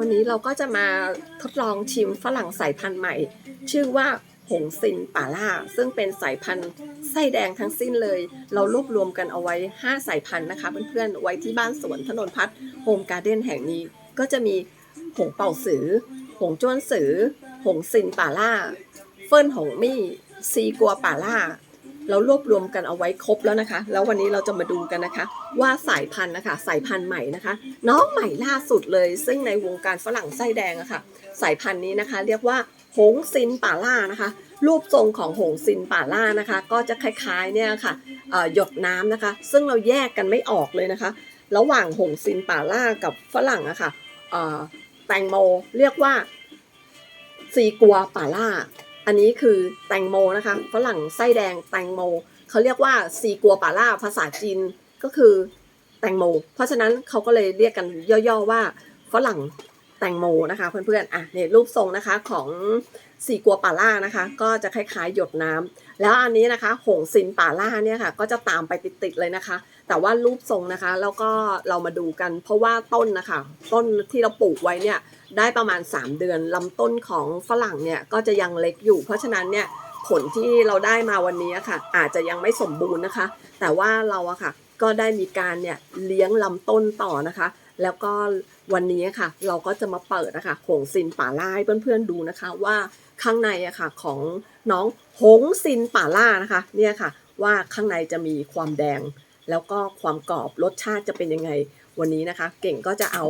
วันนี้เราก็จะมาทดลองชิมฝรั่งสายพันธุ์ใหม่ ชื่อว่าหงซินป่าล่า ซึ่งเป็นสายพันธุ์ไส้แดงทั้งสิ้นเลย เรารวบรวมกันเอาไว้ 5 สายพันธุ์นะคะ เพื่อนๆไว้ที่บ้านสวนถนนพัฒน์โฮมการ์เด้นแห่งนี้ ก็จะมีหงเป่าสือ หงจ้วนสือ หงซินป่าล่า เฟิ่นหงมี่ซีกัวป่าล่า เรารวบรวมกันเอาไว้ครบแล้วนะคะ แล้ววันนี้เราจะมาดูกันนะคะ ว่าสายพันธุ์นะคะ สายพันธุ์ใหม่นะคะ น้องใหม่ล่าสุดเลย ซึ่งในวงการฝรั่งไส้แดงอะค่ะ สายพันธุ์นี้นะคะ เรียกว่าหงซินป่าล่านะคะ รูปทรงของหงซินป่าล่านะคะ ก็จะคล้ายๆเนี่ยค่ะเอ่อหยดน้ำนะคะ ซึ่งเราแยกกันไม่ออกเลยนะคะ ระหว่างหงซินป่าล่ากับฝรั่งอะค่ะเอ่อแตงโมเรียกว่าซีกัวป่าล่า อันนี้คือแตงโมนะคะฝรั่งไส้แดงแตงโมเขาเรียกว่าซีกัวป่าล่าภาษาจีนก็คือแตงโม เพราะฉะนั้นเขาก็เลยเรียกกันย่อๆว่าฝรั่งแตงโมนะคะเพื่อนๆอะเนี่ยรูปทรงนะคะของซีกัวป่าล่านะคะ ก็จะคล้ายๆหยดน้ำแล้วอันนี้นะคะหงซินป่าล่าเนี่ยค่ะ ก็จะตามไปติดๆเลยนะคะ แต่ว่ารูปทรงนะคะ แล้วก็เรามาดูกัน เพราะว่าต้นนะคะ ต้นที่เราปลูกไว้เนี่ยได้ประมาณ 3 เดือนลำต้นของฝรั่งเนี่ยก็จะยังเล็กอยู่ เพราะฉะนั้นเนี่ยผลที่เราได้มาวันนี้ค่ะ อาจจะยังไม่สมบูรณ์นะคะ แต่ว่าเราอะค่ะ ก็ได้มีการเนี่ยเลี้ยงลำต้นต่อนะคะ แล้วก็วันนี้ค่ะ เราก็จะมาเปิดนะคะหงซินป่าล่าให้เพื่อนๆดูนะคะว่าข้างในอะค่ะของน้องหงซินป่าล่านะคะ เนี่ยค่ะ ว่าข้างในจะมีความแดง แล้วก็ความกรอบรสชาติจะเป็นยังไง วันนี้นะคะ เก่งก็จะเอา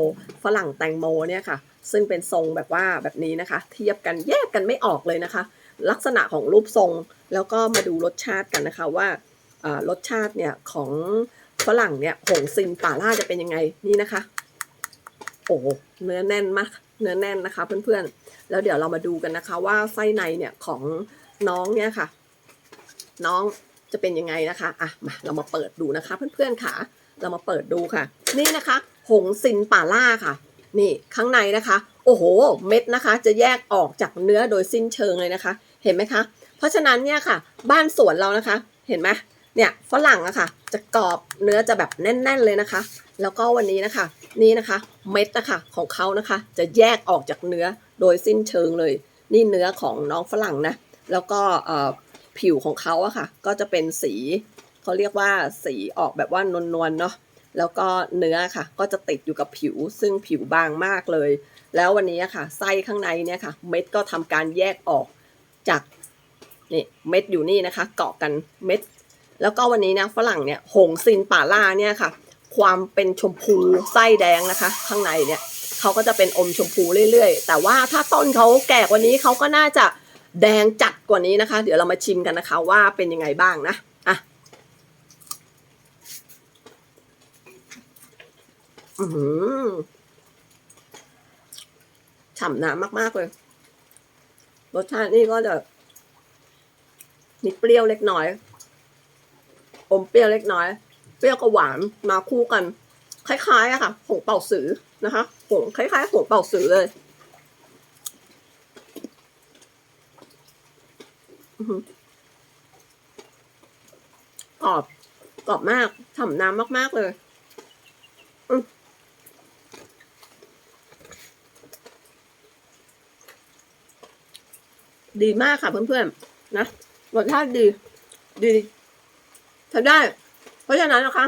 ฝรั่งแตงโมเนี่ยค่ะ ซึ่งเป็นทรงแบบว่าแบบนี้นะคะ เทียบกันแยกกันไม่ออกเลยนะคะ ลักษณะของรูปทรงแล้วก็มาดูรสชาติกันนะคะว่ารสชาติเนี่ยของฝรั่งเนี่ยหงซินป่าล่าจะเป็นยังไงนี่นะคะ โอ้เนื้อแน่นมากเนื้อแน่นนะคะเพื่อนๆ แล้วเดี๋ยวเรามาดูกันนะคะว่าไส้ในเนี่ยของน้องเนี่ยค่ะ น้อง จะเป็นยังไงนะคะอะมาเรามาเปิดดูนะคะ เพื่อนๆค่ะ เรามาเปิดดูค่ะ นี่นะคะ หงซินป่าล่าค่ะ นี่ข้างในนะคะ โอ้โห เม็ดนะคะ จะแยกออกจากเนื้อโดยสิ้นเชิงเลยนะคะ เห็นไหมคะ เพราะฉะนั้นเนี่ยค่ะ บ้านสวนเรานะคะ เห็นไหมเนี่ยฝรั่งอะค่ะ จะกรอบเนื้อจะแบบแน่น ๆเลยนะคะ แล้วก็วันนี้นะคะ นี่นะคะ เม็ดนะคะของเขานะคะ จะแยกออกจากเนื้อโดยสิ้นเชิงเลย นี่เนื้อของน้องฝรั่งนะ แล้วก็เอ่อ ผิวของเขาอะค่ะ ก็จะเป็นสีเขาเรียกว่าสีออกแบบว่านวลๆเนาะแล้วก็เนื้อค่ะ ก็จะติดอยู่กับผิว ซึ่งผิวบางมากเลย แล้ววันนี้อะค่ะไส้ข้างในเนี่ยค่ะ เม็ดก็ทำการแยกออกจากนี่เม็ดอยู่นี่นะคะ เกาะกันเม็ด แล้วก็วันนี้นะฝรั่งเนี่ยหงซินป่าล่าเนี่ยค่ะ ความเป็นชมพูไส้แดงนะคะ ข้างในเนี่ยเขาก็จะเป็นอมชมพูเรื่อยๆ แต่ว่าถ้าต้นเขาแก่กว่านี้เขาก็น่าจะ แดงจัดกว่านี้นะคะ เดี๋ยวเรามาชิมกันนะคะว่าเป็นยังไงบ้างนะอะอือหือฉ่ำน้ำมาก ๆ เลย รสชาตินี่ก็จะมีเปรี้ยวเล็กน้อย อมเปรี้ยวเล็กน้อย เปรี้ยวกับหวานมาคู่กัน คล้ายๆอะค่ะผงเป่าสือนะคะผงคล้ายๆผงเป่าสือเลยอื้อหือ กรอบกรอบมากฉ่ำน้ำมากๆเลยดีมากค่ะเพื่อนๆนะรสชาติดี ดีทำได้ เพราะฉะนั้นนะคะ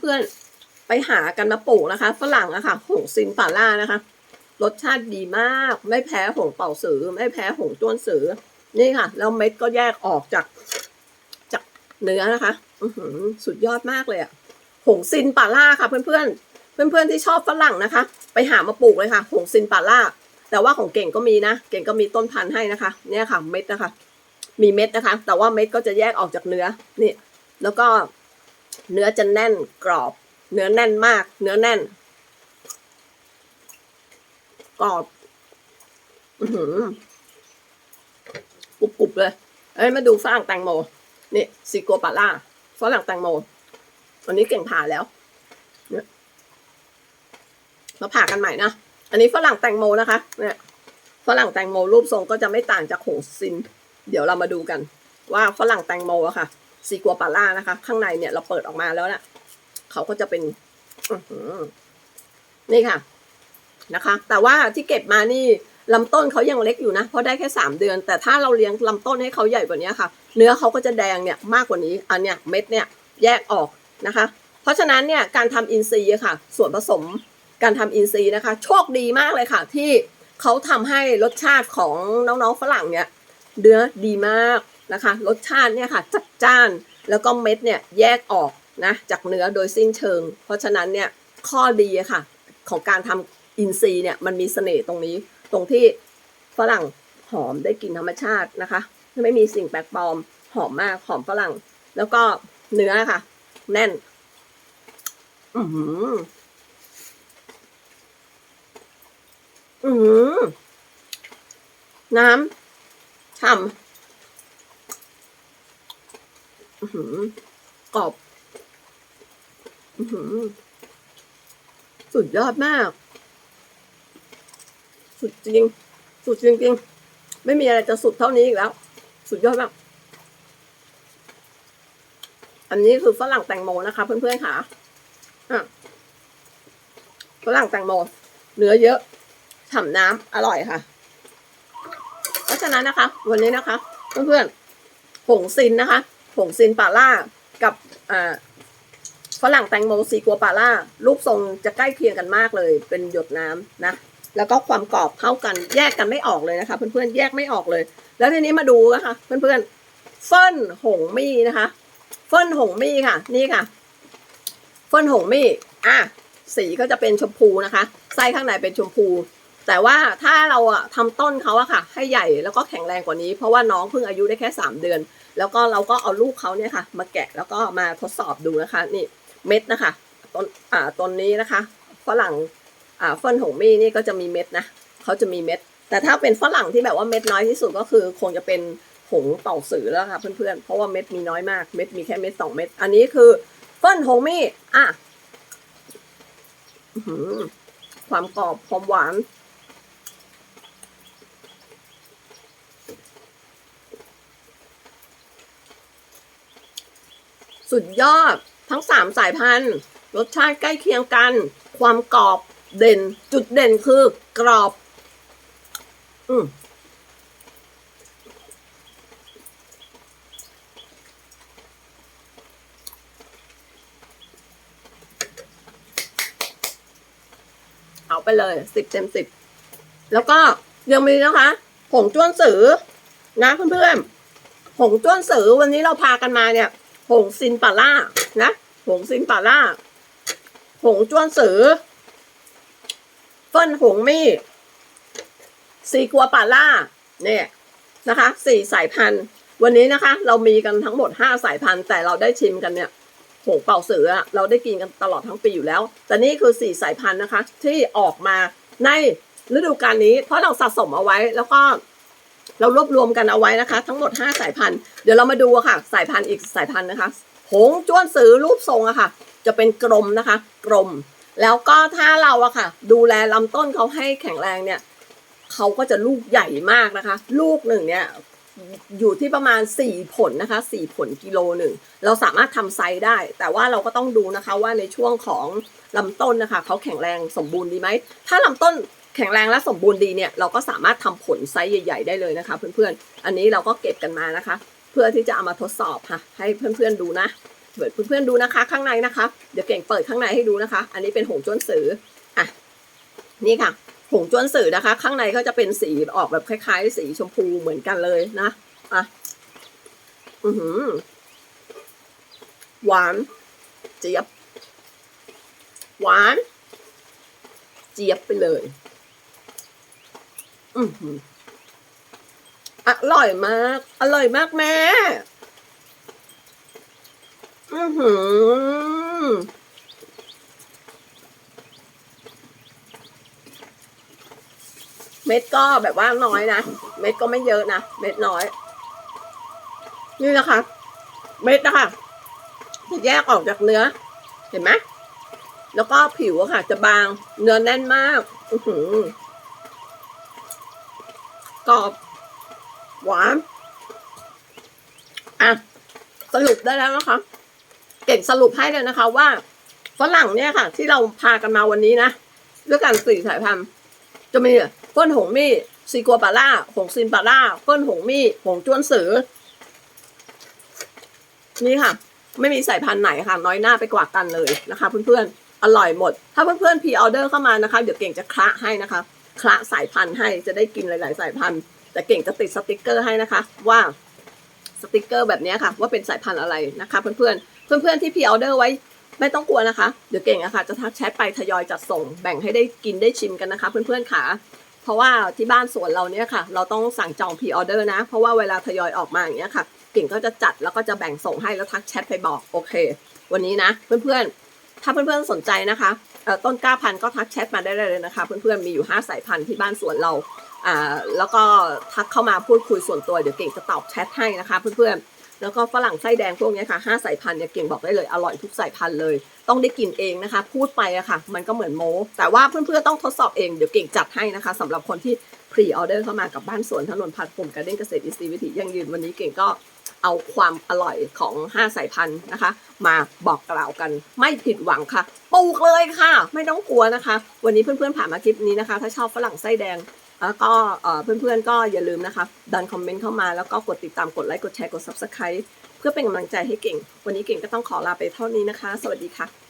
เพื่อนๆไปหากันมาปลูกนะคะ ฝรั่งอะค่ะหงซินป่าล่านะคะ รสชาติดีมาก ไม่แพ้หงเป่าสือ ไม่แพ้หงต้วนสือ นี่ค่ะ แล้วเม็ดก็แยกออกจาก จากเนื้อนะคะอืสุดยอดมากเลยอะหงซินป่าล่าค่ะ เพื่อนๆเพื่อนๆที่ชอบฝรั่งนะคะ ไปหามาปลูกเลยค่ะ หงซินป่าล่า แต่ว่าของเก่งก็มีนะ เก่งก็มีต้นพันธุ์ให้นะคะ เนี่ยค่ะ เม็ดนะคะ มีเม็ดนะคะ แต่ว่าเม็ดก็จะแยกออกจากเนื้อ นี่ แล้วก็เนื้อจะแน่นกรอบ เนื้อแน่นมาก เนื้อแน่น กรอบ อื อหือกรุบเลยเอ้ยมาดูฝรั่งแตงโมนี่ซีโกปาล่าฝรั่งแตงโมวันนี้เก่งผ่าแล้วเนี่ยมาผ่ากันใหม่นะอันนี้ฝรั่งแตงโมนะคะ เนี่ยฝรั่งแตงโมรูปทรงก็จะไม่ต่างจากโหซิน เดี๋ยวเรามาดูกัน ว่าฝรั่งแตงโมอะค่ะซีกัวปาล่านะคะ ข้างในเนี่ยเราเปิดออกมาแล้วนะเขาก็จะเป็นนี่ค่ะ นะคะ แต่ว่าที่เก็บมานี่ ลำต้นเขายังเล็กอยู่นะ เพราะได้แค่ 3 เดือน แต่ถ้าเราเลี้ยงลำต้นให้เขาใหญ่กว่านี้ค่ะ เนื้อเขาก็จะแดงเนี่ยมากกว่านี้ อันเนี้ยเม็ดเนี่ยแยกออกนะคะ เพราะฉะนั้นเนี่ยการทำอินทรีย์ค่ะ ส่วนผสมการทำอินทรีย์นะคะ โชคดีมากเลยค่ะ ที่เขาทำให้รสชาติของน้องๆฝรั่งเนี่ยเนื้อดีมากนะคะ รสชาติเนี่ยค่ะจัดจ้าน แล้วก็เม็ดเนี่ยแยกออกนะจากเนื้อโดยสิ้นเชิง เพราะฉะนั้นเนี่ยข้อดีค่ะของการทำอินทรีย์เนี่ยมันมีเสน่ห์ตรงนี้ ตรงที่ฝรั่งหอมได้กลิ่นธรรมชาตินะคะ ไม่มีสิ่งแปลกปลอมหอมมากหอมฝรั่ง แล้วก็เนื้อค่ะ แน่น อือหืออือหือน้ำฉ่ำอือหือกรอบอือหือสุดยอดมาก สุดจริง สุดจริงจริงไม่มีอะไรจะสุดเท่านี้อีกแล้ว สุดยอดมาก อันนี้คือฝรั่งแตงโมนะคะ เพื่อนๆค่ะฝรั่งแตงโมเนื้อเยอะฉ่ำน้ำอร่อยค่ะ เพราะฉะนั้นนะคะ วันนี้นะคะ เพื่อนๆผงซินนะคะผงซินป่าล่ากับฝรั่งแตงโมซีกัวป่าล่ารูปทรงจะใกล้เคียงกันมากเลย เป็นหยดน้ำนะ แล้วก็ความกรอบเท่ากันแยกกันไม่ออกเลยนะคะเพื่อนๆแยกไม่ออกเลย แล้วทีนี้มาดูนะคะเพื่อนๆเฟิ่นหงมี่นะคะเฟิ่นหงมี่ค่ะ นี่ค่ะ เฟิ่นหงมี่อะสีก็จะเป็นชมพูนะคะไส้ข้างในเป็นชมพู แต่ว่าถ้าเราอะทำต้นเขาอะค่ะ ให้ใหญ่แล้วก็แข็งแรงกว่านี้ เพราะว่าน้องเพิ่งอายุได้แค่ 3 เดือน แล้วก็เราก็เอาลูกเขาเนี่ยค่ะ มาแกะแล้วก็มาทดสอบดูนะคะ นี่เม็ดนะคะต้นอ่าต้นนี้นะคะฝรั่ง อ่าเฟิ่นหงมี่นี่ก็จะมีเม็ดนะเขาจะมีเม็ด แต่ถ้าเป็นฝรั่งที่แบบว่าเม็ดน้อยที่สุดก็คือคงจะเป็นหงเป่าสือแล้วค่ะเพื่อนๆ เพราะว่าเม็ดมีน้อยมาก เม็ดมีแค่เม็ดสองเม็ด อันนี้คือเฟิ่นหงมี่อะอความกรอบความหวานสุดยอดทั้งสามสายพันธุ์ รสชาติใกล้เคียงกัน ความกรอบ เด่น จุดเด่นคือกรอบ อืมเอาไปเลยสิบเต็มสิบแล้วก็ยังมีนะคะ ผงจ้วนสือ นะเพื่อนๆผงจ้วนสือวันนี้เราพากันมาเนี่ยผงซินปาล่านะผงซินปาล่าผงจ้วนสือ เฟิ่นหงมี่ซีกัวปาล่าเนี่ยนะคะสี่สายพันธุ์วันนี้นะคะ เรามีกันทั้งหมดห้าสายพันธุ์แต่เราได้ชิมกันเนี่ยผงเป่าสือเราได้กินกันตลอดทั้งปีอยู่แล้ว แต่นี่คือสี่สายพันธุ์นะคะ ที่ออกมาในฤดูกาลนี้ เพราะเราสะสมเอาไว้แล้วก็เรารวบรวมกันเอาไว้นะคะ ทั้งหมด 5 สายพันธุ์เดี๋ยวเรามาดูค่ะ สายพันธุ์อีกสายพันธุ์นะคะ หงจ้วนสือรูปทรงอะค่ะ จะเป็นกลมนะคะ กลม แล้วก็ถ้าเราอะค่ะ ดูแลลำต้นเขาให้แข็งแรงเนี่ยเขาก็จะลูกใหญ่มากนะคะ ลูกหนึ่งเนี่ยอยู่ที่ประมาณ 4 ผลนะคะ 4 ผลกิโลหนึ่งเราสามารถทำไซส์ได้ แต่ว่าเราก็ต้องดูนะคะว่าในช่วงของลำต้นนะคะเขาแข็งแรงสมบูรณ์ดีไหม ถ้าลำต้นแข็งแรงและสมบูรณ์ดีเนี่ยเราก็สามารถทำผลไซส์ใหญ่ ๆ ได้เลยนะคะ เพื่อนๆ อันนี้เราก็เก็บกันมานะคะ เพื่อที่จะเอามาทดสอบค่ะ ให้เพื่อนๆดูนะ เปิดเพื่อนๆดูนะคะ ข้างในนะคะ เดี๋ยวเก่งเปิดข้างในให้ดูนะคะ อันนี้เป็นหงจ้วนสืออะนี่ค่ะ หงจ้วนสือนะคะ ข้างในก็จะเป็นสีออกแบบคล้ายๆ สีชมพูเหมือนกันเลยนะอะอือหือหวานเจี๊ยบ หวาน เจี๊ยบไปเลย อือหืออร่อยมาก อร่อยมากแม่ อือหือเม็ดก็แบบว่าน้อยนะ เม็ดก็ไม่เยอะนะ เม็ดน้อย นี่นะคะ เม็ดนะคะจะแยกออกจากเนื้อ เห็นไหมแล้วก็ผิวค่ะ จะบาง เนื้อแน่นมาก อือหือกรอบ หวาน อะ สรุปได้แล้วนะคะ เก่งสรุปให้เลยนะคะว่าฝรั่งเนี่ยค่ะ ที่เราพากันมาวันนี้นะด้วยกันสี่สายพันธุ์จะมีเฟิ่นหงมี่ซีกัวปาล่าหงซินปาล่าเฟิ่นหงมี่หงจวนสือ นี่ค่ะ ไม่มีสายพันธุ์ไหนค่ะ น้อยหน้าไปกว่ากันเลยนะคะ เพื่อนๆอร่อยหมด ถ้าเพื่อนๆพรีออเดอร์เข้ามานะคะ เดี๋ยวเก่งจะคละให้นะคะคละสายพันธุ์ให้จะได้กินหลาย ๆ สายพันธุ์แต่เก่งจะติดสติกเกอร์ให้นะคะ ว่า สติกเกอร์แบบนี้ค่ะ ว่าเป็นสายพันธุ์อะไรนะคะ เพื่อนๆ เพื่อนๆ ที่พรีออเดอร์ไว้ไม่ต้องกลัวนะคะ เดี๋ยวเก่งอะค่ะจะทักแชทไปทยอยจัดส่งแบ่งให้ได้กินได้ชิมกันนะคะ เพื่อนๆค่ะเพราะว่าที่บ้านสวนเราเนี่ยค่ะ เราต้องสั่งจองพรีออเดอร์นะ เพราะว่าเวลาทยอยออกมาอย่างเงี้ยค่ะ เก่งก็จะจัดแล้วก็จะแบ่งส่งให้แล้วทักแชทไปบอกโอเค วันนี้นะ เพื่อนๆ ถ้าเพื่อนๆสนใจนะคะ ต้นกล้าพันธุ์ก็ทักแชทมาได้เลยนะคะ เพื่อนๆมีอยู่ 5 สายพันธุ์ที่บ้านสวนเราอ่าแล้วก็ทักเข้ามาพูดคุยส่วนตัวเดี๋ยวเก่งจะตอบแชทให้นะคะเพื่อนๆแล้วก็ฝรั่งไส้แดงพวกนี้ค่ะห้าสายพันธุ์เนี่ยเก่งบอกได้เลยอร่อยทุกสายพันธุ์เลย ต้องได้กินเองนะคะ พูดไปอะค่ะ มันก็เหมือนโม้แต่ว่าเพื่อนๆต้องทดสอบเองเดี๋ยวเก่งจัดให้นะคะสำหรับคนที่พรีออเดอร์เข้ามากับบ้านสวนถนนพัดปุ่มการเด้นเกษตรอินทรีย์วิถียั่งยืนวันนี้เก่งก็ เอาความอร่อยของ 5 สายพันธุ์นะคะ มาบอกกล่าวกันไม่ผิดหวังค่ะปลูกเลยค่ะ ไม่ต้องกลัวนะคะ วันนี้เพื่อนๆผ่านมาคลิปนี้นะคะ ถ้าชอบฝรั่งไส้แดงแล้วก็เพื่อนๆก็อย่าลืมนะคะดันคอมเมนต์เข้ามาแล้วก็กดติดตามกดไลค์กดแชร์กด subscribe เพื่อเป็นกำลังใจให้เก่ง วันนี้เก่งก็ต้องขอลาไปเท่านี้นะคะ สวัสดีค่ะ